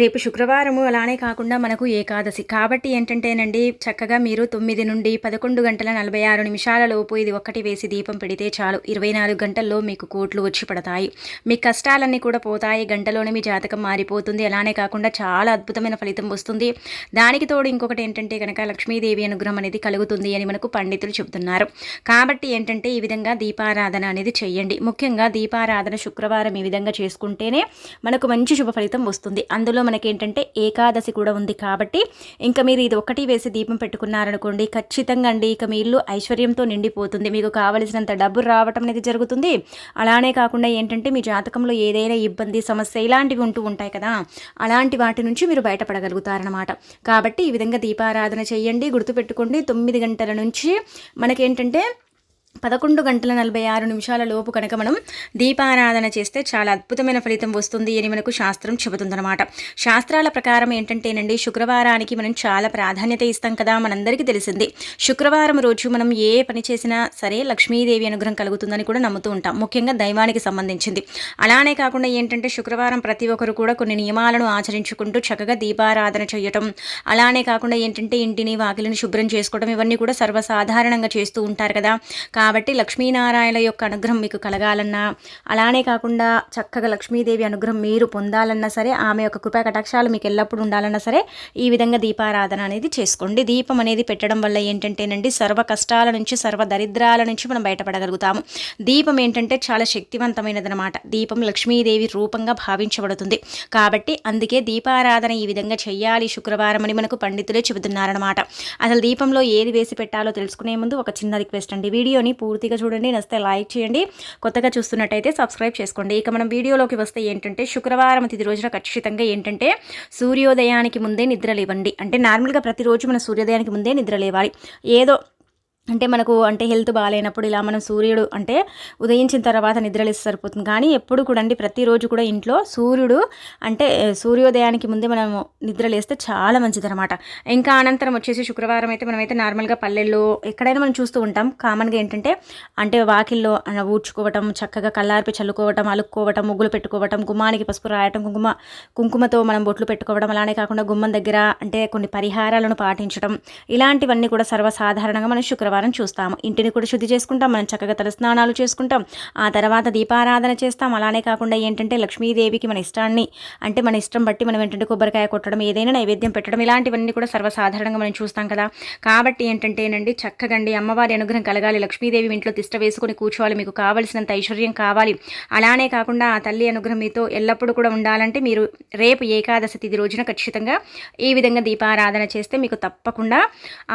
రేపు శుక్రవారము అలానే కాకుండా మనకు ఏకాదశి. కాబట్టి ఏంటంటేనండి చక్కగా మీరు తొమ్మిది నుండి పదకొండు గంటల నలభై ఆరు నిమిషాల లోపు ఇది ఒక్కటి వేసి దీపం పెడితే చాలు. ఇరవై నాలుగు గంటల్లో మీకు కోట్లు వచ్చి పడతాయి. మీ కష్టాలన్నీ కూడా పోతాయి. గంటలోనే మీ జాతకం మారిపోతుంది. అలానే కాకుండా చాలా అద్భుతమైన ఫలితం వస్తుంది. దానికి తోడు ఇంకొకటి ఏంటంటే కనుక లక్ష్మీదేవి అనుగ్రహం అనేది కలుగుతుంది అని మనకు పండితులు చెబుతున్నారు. కాబట్టి ఏంటంటే ఈ విధంగా దీపారాధన అనేది చేయండి. ముఖ్యంగా దీపారాధన శుక్రవారం ఈ విధంగా చేసుకుంటేనే మనకు మంచి శుభ ఫలితం వస్తుంది. అందులో మనకి ఏంటంటే ఏకాదశి కూడా ఉంది కాబట్టి ఇంకా మీరు ఇది ఒకటి వేసి దీపం పెట్టుకున్నారనుకోండి ఖచ్చితంగా అండి ఇక మీ ఇల్లు ఐశ్వర్యంతో నిండిపోతుంది. మీకు కావలసినంత డబ్బు రావటం అనేది జరుగుతుంది. అలానే కాకుండా ఏంటంటే మీ జాతకంలో ఏదైనా ఇబ్బంది సమస్య ఇలాంటివి ఉంటూ ఉంటాయి కదా అలాంటి వాటి నుంచి మీరు బయటపడగలుగుతారనమాట కాబట్టి ఈ విధంగా దీపారాధన చేయండి గుర్తుపెట్టుకోండి. తొమ్మిది గంటల నుంచి మనకేంటంటే పదకొండు గంటల నలభై ఆరు నిమిషాల లోపు కనుక మనం దీపారాధన చేస్తే చాలా అద్భుతమైన ఫలితం వస్తుంది అని మనకు శాస్త్రం చెబుతుందన్నమాట. శాస్త్రాల ప్రకారం ఏంటంటేనండి శుక్రవారానికి మనం చాలా ప్రాధాన్యత ఇస్తాం కదా మనందరికీ తెలిసింది. శుక్రవారం రోజు మనం ఏ పని చేసినా సరే లక్ష్మీదేవి అనుగ్రహం కలుగుతుందని కూడా నమ్ముతూ ఉంటాం. ముఖ్యంగా దైవానికి సంబంధించింది. అలానే కాకుండా ఏంటంటే శుక్రవారం ప్రతి ఒక్కరు కూడా కొన్ని నియమాలను ఆచరించుకుంటూ చక్కగా దీపారాధన చేయటం అలానే కాకుండా ఏంటంటే ఇంటిని వాకిలిని శుభ్రం చేసుకోవడం ఇవన్నీ కూడా సర్వసాధారణంగా చేస్తూ ఉంటారు కదా. కాబట్టి లక్ష్మీనారాయణ యొక్క అనుగ్రహం మీకు కలగాలన్నా అలానే కాకుండా చక్కగా లక్ష్మీదేవి అనుగ్రహం మీరు పొందాలన్నా సరే ఆమె యొక్క కృపా కటాక్షాలు మీకు ఎల్లప్పుడూ ఉండాలన్నా సరే ఈ విధంగా దీపారాధన అనేది చేసుకోండి. దీపం అనేది పెట్టడం వల్ల ఏంటంటేనండి సర్వ కష్టాల నుంచి సర్వ దరిద్రాల నుంచి మనం బయటపడగలుగుతాము. దీపం ఏంటంటే చాలా శక్తివంతమైనదనమాట దీపం లక్ష్మీదేవి రూపంగా భావించబడుతుంది. కాబట్టి అందుకే దీపారాధన ఈ విధంగా చేయాలి శుక్రవారం అని మనకు పండితులే చెబుతున్నారనమాట అసలు దీపంలో ఏది వేసి పెట్టాలో తెలుసుకునే ముందు ఒక చిన్న రిక్వెస్ట్ అండి. వీడియోని పూర్తిగా చూడండి. నచ్చితే లైక్ చేయండి. కొత్తగా చూస్తున్నట్టయితే సబ్స్క్రైబ్ చేసుకోండి. ఇక మనం వీడియోలోకి వస్తే ఏంటంటే శుక్రవారం తిది రోజున ఖచ్చితంగా ఏంటంటే సూర్యోదయానికి ముందే నిద్ర లేవండి. అంటే నార్మల్గా ప్రతిరోజు మన సూర్యోదయానికి ముందే నిద్ర లేవాలి. ఏదో అంటే మనకు అంటే హెల్త్ బాగాలేనప్పుడు ఇలా మనం సూర్యుడు అంటే ఉదయించిన తర్వాత నిద్రలేసి సరిపోతుంది. కానీ ఎప్పుడు కూడా అండి ప్రతిరోజు కూడా ఇంట్లో సూర్యుడు అంటే సూర్యోదయానికి ముందే మనము నిద్రలేస్తే చాలా మంచిదనమాట ఇంకా అనంతరం వచ్చేసి శుక్రవారం అయితే మనమైతే నార్మల్గా పల్లెల్లో ఎక్కడైనా మనం చూస్తూ ఉంటాం. కామన్గా ఏంటంటే అంటే వాకిల్లో ఊడ్చుకోవటం చక్కగా కల్లార్పి చల్లుకోవటం అలుక్కోవటం ముగ్గులు పెట్టుకోవటం గుమ్మానికి పసుపు రాయటం కుంకుమ కుంకుమతో మనం బొట్లు పెట్టుకోవడం అలానే కాకుండా గుమ్మం దగ్గర అంటే కొన్ని పరిహారాలను పాటించడం ఇలాంటివన్నీ కూడా సర్వసాధారణంగా మనం శుక్రవారం శుక్రవారం చూస్తాము. ఇంటిని కూడా శుద్ధి చేసుకుంటాం. మనం చక్కగా తలస్నానాలు చేసుకుంటాం. ఆ తర్వాత దీపారాధన చేస్తాం. అలానే కాకుండా ఏంటంటే లక్ష్మీదేవికి మన ఇష్టాన్ని అంటే మన ఇష్టం బట్టి మనం ఏంటంటే కొబ్బరికాయ కొట్టడం ఏదైనా నైవేద్యం పెట్టడం ఇలాంటివన్నీ కూడా సర్వసాధారణంగా మనం చూస్తాం కదా. కాబట్టి ఏంటంటేనండి చక్కగండి. అమ్మవారి అనుగ్రహం కలగాలి. లక్ష్మీదేవి ఇంట్లో తిష్ట వేసుకుని కూర్చోవాలి. మీకు కావలసినంత ఐశ్వర్యం కావాలి. అలానే కాకుండా ఆ తల్లి అనుగ్రహం మీతో ఎల్లప్పుడూ కూడా ఉండాలంటే మీరు రేపు ఏకాదశి తిథి రోజున ఖచ్చితంగా ఈ విధంగా దీపారాధన చేస్తే మీకు తప్పకుండా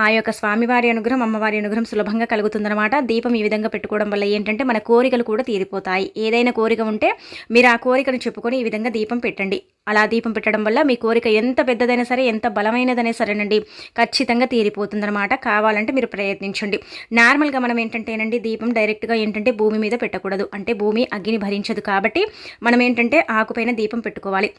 ఆ యొక్క స్వామివారి అనుగ్రహం అమ్మవారి అనుగ్రహం సులభంగా కలుగుతుందనమాట దీపం ఈ విధంగా పెట్టుకోవడం వల్ల ఏంటంటే మన కోరికలు కూడా తీరిపోతాయి. ఏదైనా కోరిక ఉంటే మీరు ఆ కోరికను చెప్పుకొని ఈ విధంగా దీపం పెట్టండి. అలా దీపం పెట్టడం వల్ల మీ కోరిక ఎంత పెద్దదైనా సరే ఎంత బలమైనదైనా సరేనండి ఖచ్చితంగా తీరిపోతుందనమాట కావాలంటే మీరు ప్రయత్నించండి. నార్మల్గా మనం ఏంటంటేనండి దీపం డైరెక్ట్గా ఏంటంటే భూమి మీద పెట్టకూడదు. అంటే భూమి అగ్గిని భరించదు కాబట్టి మనం ఏంటంటే ఆకుపైన దీపం పెట్టుకోవాలి.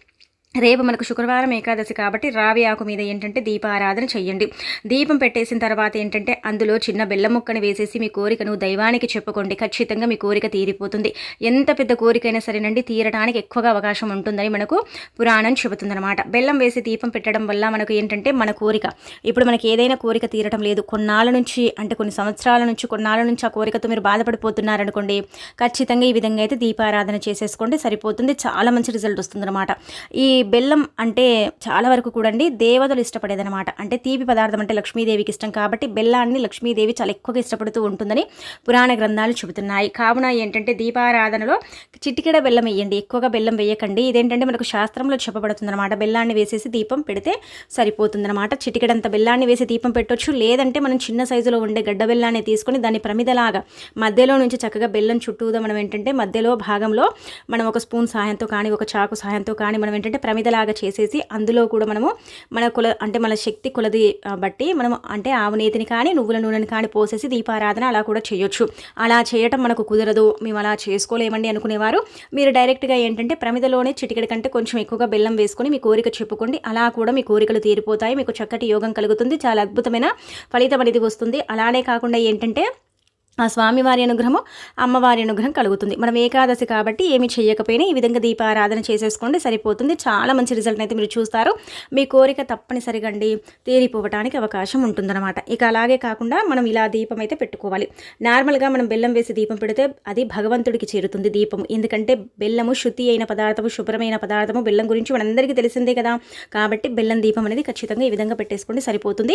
రేపు మనకు శుక్రవారం ఏకాదశి కాబట్టి రావి ఆకు మీద ఏంటంటే దీపారాధన చెయ్యండి. దీపం పెట్టేసిన తర్వాత ఏంటంటే అందులో చిన్న బెల్లం ముక్కను వేసేసి మీ కోరికను దైవానికి చెప్పుకోండి. ఖచ్చితంగా మీ కోరిక తీరిపోతుంది. ఎంత పెద్ద కోరికైనా సరేనండి తీరడానికి ఎక్కువగా అవకాశం ఉంటుందని మనకు పురాణం చెబుతుందన్నమాట. బెల్లం వేసి దీపం పెట్టడం వల్ల మనకు ఏంటంటే మన కోరిక ఇప్పుడు మనకి ఏదైనా కోరిక తీరటం లేదు. కొన్నాళ్ళ నుంచి అంటే కొన్ని సంవత్సరాల నుంచి కొన్నాళ్ళ నుంచి ఆ కోరికతో మీరు బాధపడిపోతున్నారనుకోండి ఖచ్చితంగా ఈ విధంగా అయితే దీపారాధన చేసేసుకోండి సరిపోతుంది. చాలా మంచి రిజల్ట్ వస్తుందన్నమాట. ఈ బెల్లం అంటే చాలా వరకు కూడండి దేవతలు ఇష్టపడేదనమాట అంటే తీపి పదార్థం అంటే లక్ష్మీదేవికి ఇష్టం కాబట్టి బెల్లాన్ని లక్ష్మీదేవి చాలా ఎక్కువగా ఇష్టపడుతూ ఉంటుందని పురాణ గ్రంథాలు చెబుతున్నాయి. కావున ఏంటంటే దీపారాధనలో చిటికెడ బెల్లం వేయండి. ఎక్కువగా బెల్లం వేయకండి. ఇదేంటంటే మనకు శాస్త్రంలో చెప్పబడుతుందన్నమాట. బెల్లాన్ని వేసేసి దీపం పెడితే సరిపోతుందన్నమాట. చిటికెడంత బెల్లాన్ని వేసి దీపం పెట్టొచ్చు. లేదంటే మనం చిన్న సైజులో ఉండే గడ్డ బెల్లాన్ని తీసుకొని దాన్ని ప్రమిదలాగా మధ్యలో నుంచి చక్కగా బెల్లం చుట్టూదా మనం ఏంటంటే మధ్యలో భాగంలో మనం ఒక స్పూన్ సహాయంతో కానీ ఒక చాకు సహాయంతో కానీ మనం ఏంటంటే ప్రమిదలాగా చేసేసి అందులో కూడా మనము మన కుల అంటే మన శక్తి కులది బట్టి మనం అంటే ఆవు నేతిని కానీ నువ్వుల నూనెని కానీ పోసేసి దీపారాధన అలా కూడా చేయొచ్చు. అలా చేయటం మనకు కుదరదు. మేము అలా చేసుకోలేమండి అనుకునేవారు. మీరు డైరెక్ట్గా ఏంటంటే ప్రమిదలోనే చిటికెడి కంటే కొంచెం ఎక్కువగా బెల్లం వేసుకొని మీ కోరిక చెప్పుకోండి. అలా కూడా మీ కోరికలు తీరిపోతాయి. మీకు చక్కటి యోగం కలుగుతుంది. చాలా అద్భుతమైన ఫలితం అనేది వస్తుంది. అలానే కాకుండా ఏంటంటే ఆ స్వామివారి అనుగ్రహము అమ్మవారి అనుగ్రహం కలుగుతుంది. మనం ఏకాదశి కాబట్టి ఏమి చేయకపోయినా ఈ విధంగా దీపారాధన చేసేసుకోండి సరిపోతుంది. చాలా మంచి రిజల్ట్ అయితే మీరు చూస్తారు. మీ కోరిక తప్పనిసరిగా అండి తీరిపోవటానికి అవకాశం ఉంటుందన్నమాట. ఇక అలాగే కాకుండా మనం ఇలా దీపం అయితే పెట్టుకోవాలి. నార్మల్గా మనం బెల్లం వేసి దీపం పెడితే అది భగవంతుడికి చేరుతుంది దీపం ఎందుకంటే బెల్లము శుద్ధి అయిన పదార్థము శుభ్రమైన పదార్థము బెల్లం గురించి మనందరికీ తెలిసిందే కదా. కాబట్టి బెల్లం దీపం అనేది ఖచ్చితంగా ఈ విధంగా పెట్టేసుకోండి సరిపోతుంది.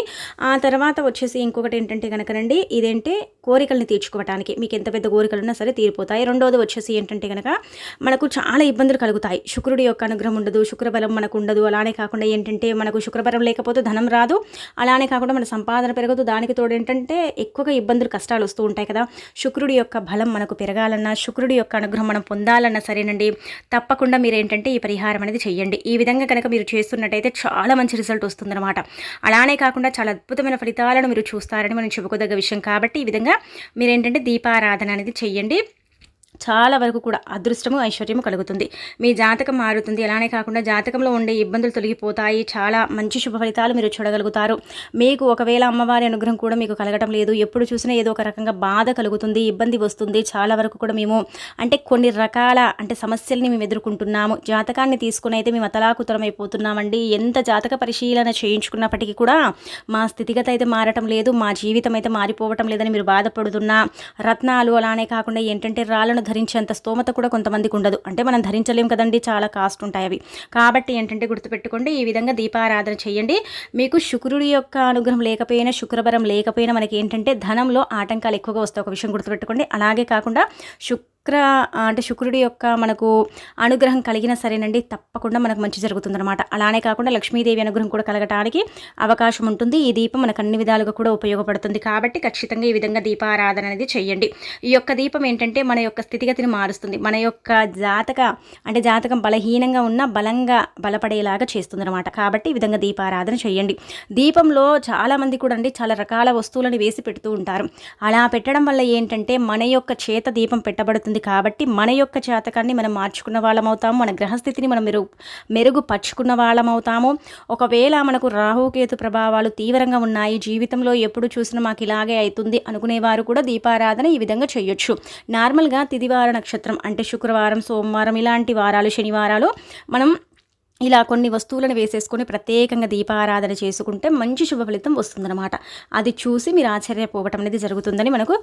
ఆ తర్వాత వచ్చేసి ఇంకొకటి ఏంటంటే కనుకనండి ఇదేంటే? కోరికల్ని తీర్చుకోవటానికి మీకు ఎంత పెద్ద కోరికలు ఉన్నా సరే తీరిపోతాయి. రెండోది వచ్చేసి ఏంటంటే కనుక మనకు చాలా ఇబ్బందులు కలుగుతాయి. శుక్రుడి యొక్క అనుగ్రహం ఉండదు శుక్రబలం మనకు ఉండదు. అలానే కాకుండా ఏంటంటే మనకు శుక్రబలం లేకపోతే ధనం రాదు. అలానే కాకుండా మన సంపాదన పెరగదు. దానికి తోడు ఏంటంటే ఎక్కువగా ఇబ్బందులు కష్టాలు వస్తూ ఉంటాయి కదా. శుక్రుడి యొక్క బలం మనకు పెరగాలన్నా శుక్రుడి యొక్క అనుగ్రహం మనం పొందాలన్నా సరేనండి. తప్పకుండా మీరు ఏంటంటే ఈ పరిహారం అనేది చేయండి ఈ విధంగా కనుక మీరు చేస్తున్నట్టయితే చాలా మంచి రిజల్ట్ వస్తుందన్నమాట. అలానే కాకుండా చాలా అద్భుతమైన ఫలితాలను మీరు చూస్తారని మనం చెప్పుకోదగ్గ విషయం కాబట్టి ఈ విధంగా మీరేంటంటే దీపారాధన అనేది చెయ్యండి. చాలా వరకు కూడా అదృష్టము ఐశ్వర్యము కలుగుతుంది. మీ జాతకం మారుతుంది. అలానే కాకుండా జాతకంలో ఉండే ఇబ్బందులు తొలగిపోతాయి. చాలా మంచి శుభ ఫలితాలు మీరు చూడగలుగుతారు. మీకు ఒకవేళ అమ్మవారి అనుగ్రహం కూడా మీకు కలగటం లేదు ఎప్పుడు చూసినా ఏదో ఒక రకంగా బాధ కలుగుతుంది ఇబ్బంది వస్తుంది. చాలా వరకు కూడా మేము అంటే కొన్ని రకాల అంటే సమస్యల్ని మేము ఎదుర్కొంటున్నాము. జాతకాన్ని తీసుకుని అయితే మేము అతలాకుతలమైపోతున్నామండి. ఎంత జాతక పరిశీలన చేయించుకున్నప్పటికీ కూడా మా స్థితిగత అయితే మారటం లేదు మా జీవితం అయితే మారిపోవటం లేదని మీరు బాధపడుతున్నా రత్నాలు అలానే కాకుండా ఏంటంటే రాళ్ళను ధరించేంత స్తోమత కూడా కొంతమందికి ఉండదు. అంటే మనం ధరించలేం కదండి చాలా కాస్ట్ ఉంటాయి అవి. కాబట్టి ఏంటంటే గుర్తుపెట్టుకోండి ఈ విధంగా దీపారాధన చేయండి. మీకు శుక్రుడి యొక్క అనుగ్రహం లేకపోయినా శుక్రబరం లేకపోయినా మనకి ఏంటంటే ధనంలో ఆటంకాలు ఎక్కువగా వస్తాయి. ఒక విషయం గుర్తుపెట్టుకోండి. అలాగే కాకుండా శుక్ శుక్ర అంటే శుక్రుడి యొక్క మనకు అనుగ్రహం కలిగిన సరేనండి తప్పకుండా మనకు మంచి జరుగుతుందన్నమాట. అలానే కాకుండా లక్ష్మీదేవి అనుగ్రహం కూడా కలగటానికి అవకాశం ఉంటుంది. ఈ దీపం మనకు అన్ని విధాలుగా కూడా ఉపయోగపడుతుంది. కాబట్టి ఖచ్చితంగా ఈ విధంగా దీపారాధన అనేది చేయండి ఈ యొక్క దీపం ఏంటంటే మన యొక్క స్థితిగతిని మారుస్తుంది. మన యొక్క జాతక అంటే జాతకం బలహీనంగా ఉన్న బలంగా బలపడేలాగా చేస్తుంది అనమాట కాబట్టి ఈ విధంగా దీపారాధన చేయండి దీపంలో చాలామంది కూడా అండి చాలా రకాల వస్తువులను వేసి పెడుతూ ఉంటారు. అలా పెట్టడం వల్ల ఏంటంటే మన యొక్క చేత దీపం పెట్టబడుతుంది. ఉంటుంది కాబట్టి మన యొక్క జాతకాన్ని మనం మార్చుకున్న వాళ్ళం అవుతాము మన గ్రహస్థితిని మనం మెరుగు మెరుగుపరుచుకున్న వాళ్ళం అవుతాము. ఒకవేళ మనకు రాహుకేతు ప్రభావాలు తీవ్రంగా ఉన్నాయి జీవితంలో ఎప్పుడు చూసినా మాకు ఇలాగే అవుతుంది అనుకునేవారు కూడా దీపారాధన ఈ విధంగా చేయొచ్చు. నార్మల్గా తిదివార నక్షత్రం అంటే శుక్రవారం సోమవారం ఇలాంటి వారాలు శనివారాలు మనం ఇలా కొన్ని వస్తువులను వేసేసుకొని ప్రత్యేకంగా దీపారాధన చేసుకుంటే మంచి శుభ ఫలితం వస్తుందన్నమాట. అది చూసి మీరు ఆశ్చర్యపోవటం అనేది జరుగుతుందని మనకు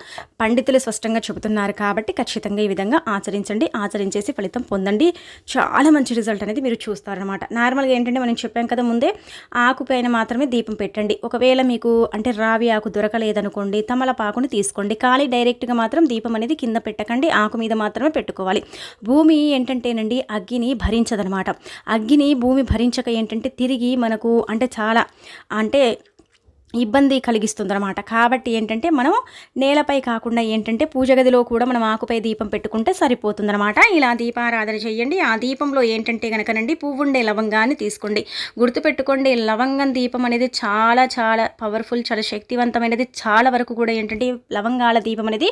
పండితులు స్పష్టంగా చెబుతున్నారు కాబట్టి ఖచ్చితంగా ఈ విధంగా ఆచరించండి ఆచరించేసి ఫలితం పొందండి. చాలా మంచి రిజల్ట్ అనేది మీరు చూస్తారనమాట నార్మల్గా ఏంటంటే మనం చెప్పాం కదా ముందే ఆకు పైన మాత్రమే దీపం పెట్టండి. ఒకవేళ మీకు అంటే రావి ఆకు దొరకలేదనుకోండి తమలపాకుని తీసుకోండి. ఖాళీ డైరెక్ట్గా మాత్రం దీపం అనేది కింద పెట్టకండి ఆకు మీద మాత్రమే పెట్టుకోవాలి. భూమి ఏంటంటేనండి అగ్గిని భరించదనమాట అగ్గిని భూమి భరించక ఏంటంటే తిరిగి మనకు అంటే చాలా అంటే ఇబ్బంది కలిగిస్తుంది అనమాట కాబట్టి ఏంటంటే మనం నేలపై కాకుండా ఏంటంటే పూజ గదిలో కూడా మనం ఆకుపై దీపం పెట్టుకుంటే సరిపోతుందనమాట ఇలా దీపారాధన చేయండి. ఆ దీపంలో ఏంటంటే కనుకనండి పువ్వుండే లవంగాన్ని తీసుకోండి. గుర్తుపెట్టుకోండి లవంగం దీపం అనేది చాలా చాలా పవర్ఫుల్ చాలా శక్తివంతమైనది. చాలా వరకు కూడా ఏంటంటే లవంగాల దీపం అనేది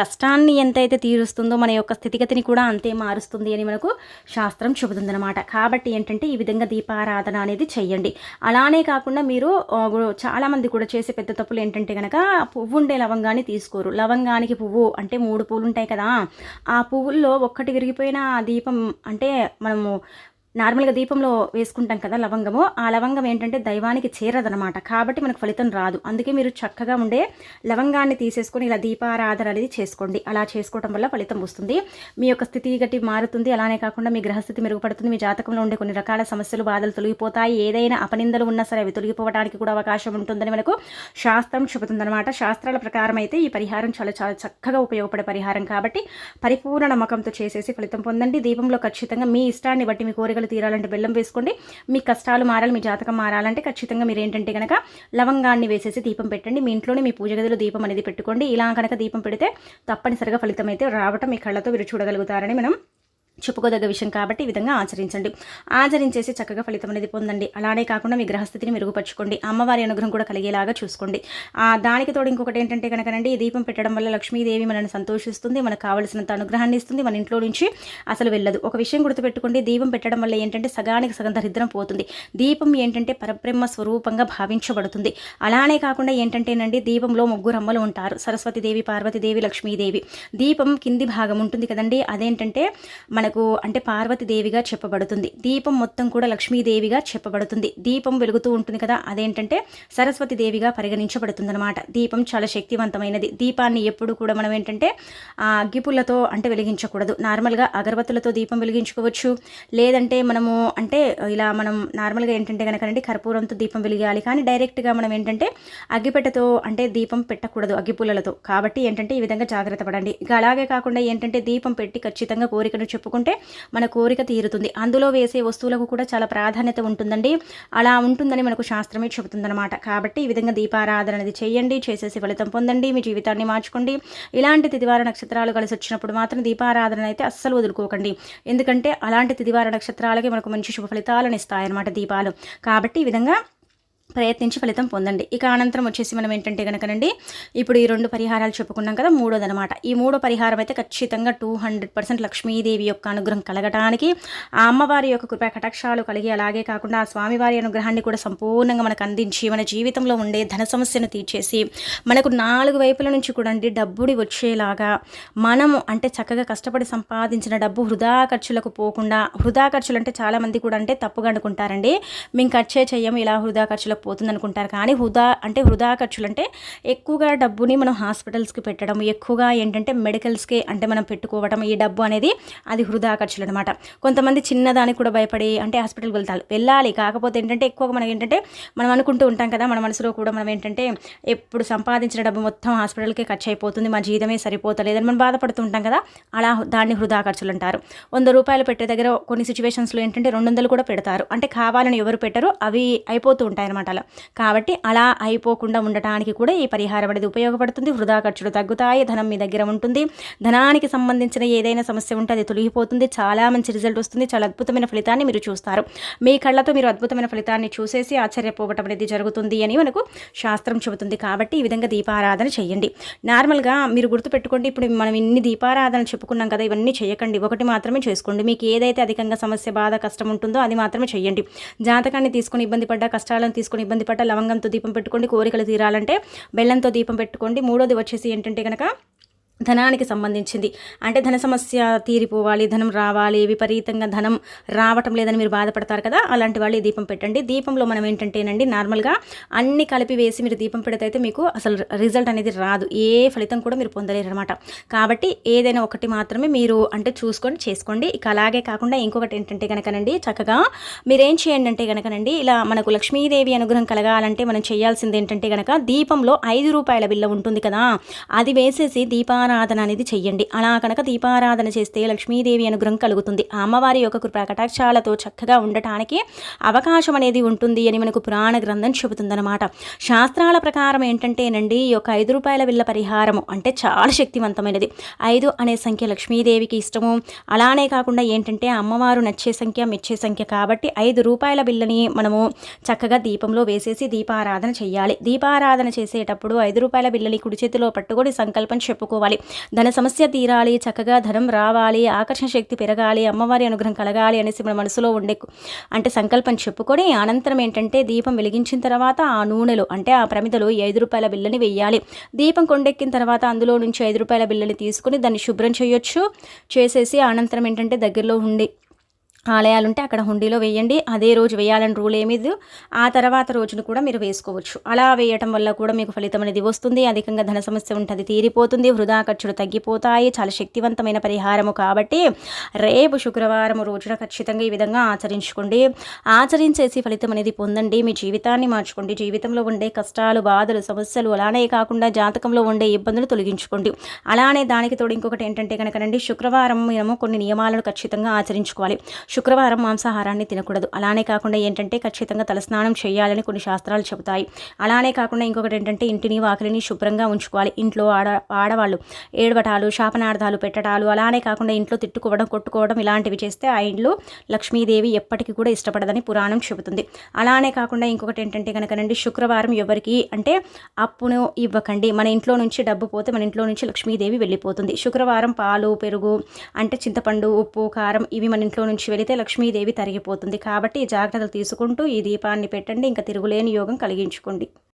కష్టాన్ని ఎంతైతే తీరుస్తుందో మన యొక్క స్థితిగతిని కూడా అంతే మారుస్తుంది అని మనకు శాస్త్రం చెబుతుందనమాట కాబట్టి ఏంటంటే ఈ విధంగా దీపారాధన అనేది చెయ్యండి అలానే కాకుండా మీరు చాలా మంది కూడా చేసే పెద్ద తప్పులు ఏంటంటే కనుక పువ్వు ఉండే లవంగాన్ని తీసుకోరు. లవంగానికి పువ్వు అంటే మూడు పువ్వులు ఉంటాయి కదా. ఆ పువ్వుల్లో ఒక్కటి విరిగిపోయిన దీపం అంటే మనము నార్మల్గా దీపంలో వేసుకుంటాం కదా లవంగము. ఆ లవంగం ఏంటంటే దైవానికి చేరదనమాట. కాబట్టి మనకు ఫలితం రాదు. అందుకే మీరు చక్కగా ఉండే లవంగాన్ని తీసేసుకొని ఇలా దీపారాధన అనేది చేసుకోండి. అలా చేసుకోవడం వల్ల ఫలితం వస్తుంది. మీ యొక్క స్థితి గట్టి మారుతుంది. అలానే కాకుండా మీ గ్రహస్థితి మెరుగుపడుతుంది. మీ జాతకంలో ఉండే కొన్ని రకాల సమస్యలు బాధలు తొలగిపోతాయి. ఏదైనా అపనిందలు ఉన్నా సరే అవి తొలగిపోవడానికి కూడా అవకాశం ఉంటుందని మనకు శాస్త్రం చెబుతుందనమాట. శాస్త్రాల ప్రకారం అయితే ఈ పరిహారం చాలా చాలా చక్కగా ఉపయోగపడే పరిహారం. కాబట్టి పరిపూర్ణ నమ్మకంతో చేసేసి ఫలితం పొందండి. దీపంలో ఖచ్చితంగా మీ ఇష్టాన్ని బట్టి మీ కోరికలు తీరాలంటే బెల్లం వేసుకోండి. మీ కష్టాలు మారాలి మీ జాతకం మారాలంటే ఖచ్చితంగా మీరు ఏంటంటే కనుక లవంగాన్ని వేసేసి దీపం పెట్టండి. మీ ఇంట్లోనే మీ పూజ గదిలో దీపం అనేది పెట్టుకోండి. ఇలా కనుక దీపం పెడితే తప్పనిసరిగా ఫలితం అయితే రావటం మీ కళ్ళతో మీరు చూడగలుగుతారని మనం చెప్పుకోదగ్గ విషయం కాబట్టి ఈ విధంగా ఆచరించండి. ఆచరించేసి చక్కగా ఫలితం అనేది పొందండి. అలానే కాకుండా మీ గ్రహస్థితిని మెరుగుపరచుకోండి. అమ్మవారి అనుగ్రహం కూడా కలిగేలాగా చూసుకోండి. ఆ దానికి తోడు ఇంకొకటి ఏంటంటే కనుకనండి ఈ దీపం పెట్టడం వల్ల లక్ష్మీదేవి మనల్ని సంతోషిస్తుంది మనకు కావలసినంత అనుగ్రహాన్ని ఇస్తుంది మన ఇంట్లో నుంచి అసలు వెళ్ళదు. ఒక విషయం గుర్తుపెట్టుకోండి దీపం పెట్టడం వల్ల ఏంటంటే సగానికి సగం దరిద్రం పోతుంది. దీపం ఏంటంటే పరబ్రహ్మ స్వరూపంగా భావించబడుతుంది. అలానే కాకుండా ఏంటంటేనండి దీపంలో ముగ్గురు అమ్మలు ఉంటారు. సరస్వతిదేవి పార్వతీదేవి లక్ష్మీదేవి. దీపం కింది భాగం ఉంటుంది కదండి. అదేంటంటే మన మనకు అంటే పార్వతీదేవిగా చెప్పబడుతుంది. దీపం మొత్తం కూడా లక్ష్మీదేవిగా చెప్పబడుతుంది. దీపం వెలుగుతూ ఉంటుంది కదా అదేంటంటే సరస్వతి దేవిగా పరిగణించబడుతుందనమాట దీపం చాలా శక్తివంతమైనది. దీపాన్ని ఎప్పుడు కూడా మనం ఏంటంటే ఆ అగ్గిపుల్లతో అంటే వెలిగించకూడదు. నార్మల్గా అగరబత్తులతో దీపం వెలిగించుకోవచ్చు. లేదంటే మనము అంటే ఇలా మనం నార్మల్గా ఏంటంటే కనుక కర్పూరంతో దీపం వెలిగాలి. కానీ డైరెక్ట్గా మనం ఏంటంటే అగ్గిపెట్టతో అంటే దీపం పెట్టకూడదు అగ్గిపుల్లలతో. కాబట్టి ఏంటంటే ఈ విధంగా జాగ్రత్త పడండి. ఇక అలాగే కాకుండా ఏంటంటే దీపం పెట్టి ఖచ్చితంగా కోరికను చెప్పుకుంటే చేసుకుంటే మన కోరిక తీరుతుంది. అందులో వేసే వస్తువులకు కూడా చాలా ప్రాధాన్యత ఉంటుందండి. అలా ఉంటుందని మనకు శాస్త్రమే చెబుతుందన్నమాట. కాబట్టి ఈ విధంగా దీపారాధన అనేది చేయండి చేసేసి ఫలితం పొందండి మీ జీవితాన్ని మార్చుకోండి. ఇలాంటి తిదివార నక్షత్రాలు కలిసి వచ్చినప్పుడు మాత్రం దీపారాధన అయితే అస్సలు వదులుకోకండి. ఎందుకంటే అలాంటి తిదివార నక్షత్రాలకి మనకు మంచి శుభ ఫలితాలను ఇస్తాయన్నమాట దీపాలు. కాబట్టి ఈ విధంగా ప్రయత్నించి ఫలితం పొందండి. ఇక అనంతరం వచ్చేసి మనం ఏంటంటే కనుకనండి ఇప్పుడు ఈ రెండు పరిహారాలు చెప్పుకున్నాం కదా మూడోదనమాట. ఈ మూడో పరిహారం అయితే ఖచ్చితంగా టూ హండ్రెడ్ పర్సెంట్ లక్ష్మీదేవి యొక్క అనుగ్రహం కలగటానికి ఆ అమ్మవారి యొక్క కృపా కటాక్షాలు కలిగి అలాగే కాకుండా ఆ స్వామివారి అనుగ్రహాన్ని కూడా సంపూర్ణంగా మనకు అందించి మన జీవితంలో ఉండే ధన సమస్యను తీర్చేసి మనకు నాలుగు వైపుల నుంచి కూడా అండి డబ్బుడి వచ్చేలాగా మనము అంటే చక్కగా కష్టపడి సంపాదించిన డబ్బు వృధా ఖర్చులకు పోకుండా వృధా ఖర్చులు అంటే చాలామంది కూడా అంటే తప్పుగా అనుకుంటారండి. మేము ఖర్చే చెయ్యము ఇలా వృధా ఖర్చులకు పోతుంది అనుకుంటారు కానీ హృదా అంటే వృధా ఖర్చులు అంటే ఎక్కువగా డబ్బుని మనం హాస్పిటల్స్కి పెట్టడం ఎక్కువగా ఏంటంటే మెడికల్స్కి అంటే మనం పెట్టుకోవడం ఈ డబ్బు అనేది అది హృదా ఖర్చులు అనమాట కొంతమంది చిన్నదానికి కూడా భయపడి అంటే హాస్పిటల్కి వెళ్తారు. వెళ్ళాలి. కాకపోతే ఏంటంటే ఎక్కువగా మనం ఏంటంటే మనం అనుకుంటూ ఉంటాం కదా మన మనసులో కూడా మనం ఏంటంటే ఎప్పుడు సంపాదించిన డబ్బు మొత్తం హాస్పిటల్కే ఖర్చు అయిపోతుంది మా జీవితమే సరిపోతలేదని మనం బాధపడుతూ ఉంటాం కదా అలా దాన్ని హృదా ఖర్చులు అంటారు వంద రూపాయలు పెట్టే దగ్గర కొన్ని సిచ్యువేషన్స్లో ఏంటంటే రెండు వందలు కూడా పెడతారు. అంటే కావాలని ఎవరు పెట్టరు అవి అయిపోతూ ఉంటాయి అనమాట మాటలు కాబట్టి అలా అయిపోకుండా ఉండటానికి కూడా ఈ పరిహారం అనేది ఉపయోగపడుతుంది. వృధా ఖర్చులు తగ్గుతాయి ధనం మీ దగ్గర ఉంటుంది. ధనానికి సంబంధించిన ఏదైనా సమస్య ఉంటే అది తొలగిపోతుంది. చాలా మంచి రిజల్ట్ వస్తుంది. చాలా అద్భుతమైన ఫలితాన్ని మీరు చూస్తారు. మీ కళ్ళతో మీరు అద్భుతమైన ఫలితాన్ని చూసేసి ఆశ్చర్యపోవటం అనేది జరుగుతుంది అని మనకు శాస్త్రం చెబుతుంది. కాబట్టి ఈ విధంగా దీపారాధన చేయండి. నార్మల్గా మీరు గుర్తుపెట్టుకోండి. ఇప్పుడు మనం ఇన్ని దీపారాధన చెప్పుకున్నాం కదా ఇవన్నీ చేయకండి. ఒకటి మాత్రమే చేసుకోండి. మీకు ఏదైతే అధికంగా సమస్య బాధ కష్టం ఉంటుందో అది మాత్రమే చేయండి. జాతకాన్ని తీసుకొని ఇబ్బంది పడ్డా కష్టాలను తీసుకుని ఇబ్బంది పడ్డ లవంగంతో దీపం పెట్టుకోండి కోరికలు తీరాలంటే బెల్లంతో దీపం పెట్టుకోండి. మూడోది వచ్చేసి ఏంటంటే కనుక ధనానికి సంబంధించింది. అంటే ధన సమస్య తీరిపోవాలి ధనం రావాలి విపరీతంగా ధనం రావటం లేదని మీరు బాధపడతారు కదా అలాంటి వాళ్ళు ఈ దీపం పెట్టండి. దీపంలో మనం ఏంటంటేనండి నార్మల్గా అన్ని కలిపి వేసి మీరు దీపం పెడితే మీకు అసలు రిజల్ట్ అనేది రాదు. ఏ ఫలితం కూడా మీరు పొందలేరు అనమాట కాబట్టి ఏదైనా ఒకటి మాత్రమే మీరు అంటే చూసుకొని చేసుకోండి. ఇక అలాగే కాకుండా ఇంకొకటి ఏంటంటే కనుకనండి చక్కగా మీరేం చేయండి అంటే కనుకనండి ఇలా మనకు లక్ష్మీదేవి అనుగ్రహం కలగాలంటే మనం చేయాల్సింది ఏంటంటే కనుక దీపంలో ఐదు రూపాయల బిల్ల ఉంటుంది కదా అది వేసేసి దీపా దీపారాధన అనేది చెయ్యండి. అలా కనుక దీపారాధన చేస్తే లక్ష్మీదేవి అనుగ్రహం కలుగుతుంది. ఆ అమ్మవారి యొక్క కృపకటాక్షాలతో చక్కగా ఉండటానికి అవకాశం అనేది ఉంటుంది అని మనకు పురాణ గ్రంథం చెబుతుందన్నమాట. శాస్త్రాల ప్రకారం ఏంటంటేనండి ఈ యొక్క ఐదు రూపాయల విల్ల పరిహారము అంటే చాలా శక్తివంతమైనది. ఐదు అనే సంఖ్య లక్ష్మీదేవికి ఇష్టము. అలానే కాకుండా ఏంటంటే అమ్మవారు నచ్చే సంఖ్య మెచ్చే సంఖ్య కాబట్టి ఐదు రూపాయల బిల్లని మనము చక్కగా దీపంలో వేసేసి దీపారాధన చేయాలి దీపారాధన చేసేటప్పుడు ఐదు రూపాయల బిల్లని కుడి చేతిలో పట్టుకొని సంకల్పం చెప్పుకోవాలి. ధన సమస్య తీరాలి చక్కగా ధనం రావాలి ఆకర్షణ శక్తి పెరగాలి అమ్మవారి అనుగ్రహం కలగాలి అనేసి మన మనసులో ఉండే అంటే సంకల్పం చెప్పుకొని అనంతరం ఏంటంటే దీపం వెలిగించిన తర్వాత ఆ నూనెలో అంటే ఆ ప్రమిదలో ఐదు రూపాయల బిల్లని వెయ్యాలి. దీపం కొండెక్కిన తర్వాత అందులో నుంచి ఐదు రూపాయల బిల్లని తీసుకుని దాన్ని శుభ్రం చేయొచ్చు. చేసేసి అనంతరం ఏంటంటే దగ్గరలో ఉండి ఆలయాలు ఉంటే అక్కడ హుండీలో వేయండి. అదే రోజు వేయాలని రూల్ ఏమీ ఆ తర్వాత రోజును కూడా మీరు వేసుకోవచ్చు. అలా వేయటం వల్ల కూడా మీకు ఫలితం అనేది వస్తుంది. అధికంగా ధన సమస్య ఉంటుంది తీరిపోతుంది. వృధా ఖర్చులు తగ్గిపోతాయి. చాలా శక్తివంతమైన పరిహారము కాబట్టి రేపు శుక్రవారం రోజున ఖచ్చితంగా ఈ విధంగా ఆచరించుకోండి. ఆచరించేసి ఫలితం అనేది పొందండి. మీ జీవితాన్ని మార్చుకోండి. జీవితంలో ఉండే కష్టాలు బాధలు సమస్యలు అలానే కాకుండా జాతకంలో ఉండే ఇబ్బందులు తొలగించుకోండి. అలానే దానికి తోడు ఇంకొకటి ఏంటంటే కనుకనండి శుక్రవారం మేము కొన్ని నియమాలను ఖచ్చితంగా ఆచరించుకోవాలి. శుక్రవారం మాంసాహారాన్ని తినకూడదు. అలానే కాకుండా ఏంటంటే ఖచ్చితంగా తలస్నానం చేయాలని కొన్ని శాస్త్రాలు చెబుతాయి. అలానే కాకుండా ఇంకొకటి ఏంటంటే ఇంటిని వాకిలిని శుభ్రంగా ఉంచుకోవాలి. ఇంట్లో ఆడ ఆడవాళ్ళు ఏడవటాలు శాపనార్థాలు పెట్టడాలు అలానే కాకుండా ఇంట్లో తిట్టుకోవడం కొట్టుకోవడం ఇలాంటివి చేస్తే ఆ ఇంట్లో లక్ష్మీదేవి ఎప్పటికీ కూడా ఇష్టపడదని పురాణం చెబుతుంది. అలానే కాకుండా ఇంకొకటి ఏంటంటే కనుకనండి శుక్రవారం ఎవరికి అంటే అప్పును ఇవ్వకండి. మన ఇంట్లో నుంచి డబ్బు పోతే మన ఇంట్లో నుంచి లక్ష్మీదేవి వెళ్ళిపోతుంది. శుక్రవారం పాలు పెరుగు అంటే చింతపండు ఉప్పు కారం ఇవి మన ఇంట్లో నుంచి వెళితే లక్ష్మీదేవి తరిగిపోతుంది. కాబట్టి జాగ్రత్తలు తీసుకుంటూ ఈ దీపాన్ని పెట్టండి. ఇంకా తిరుగులేని యోగం కలిగించుకోండి.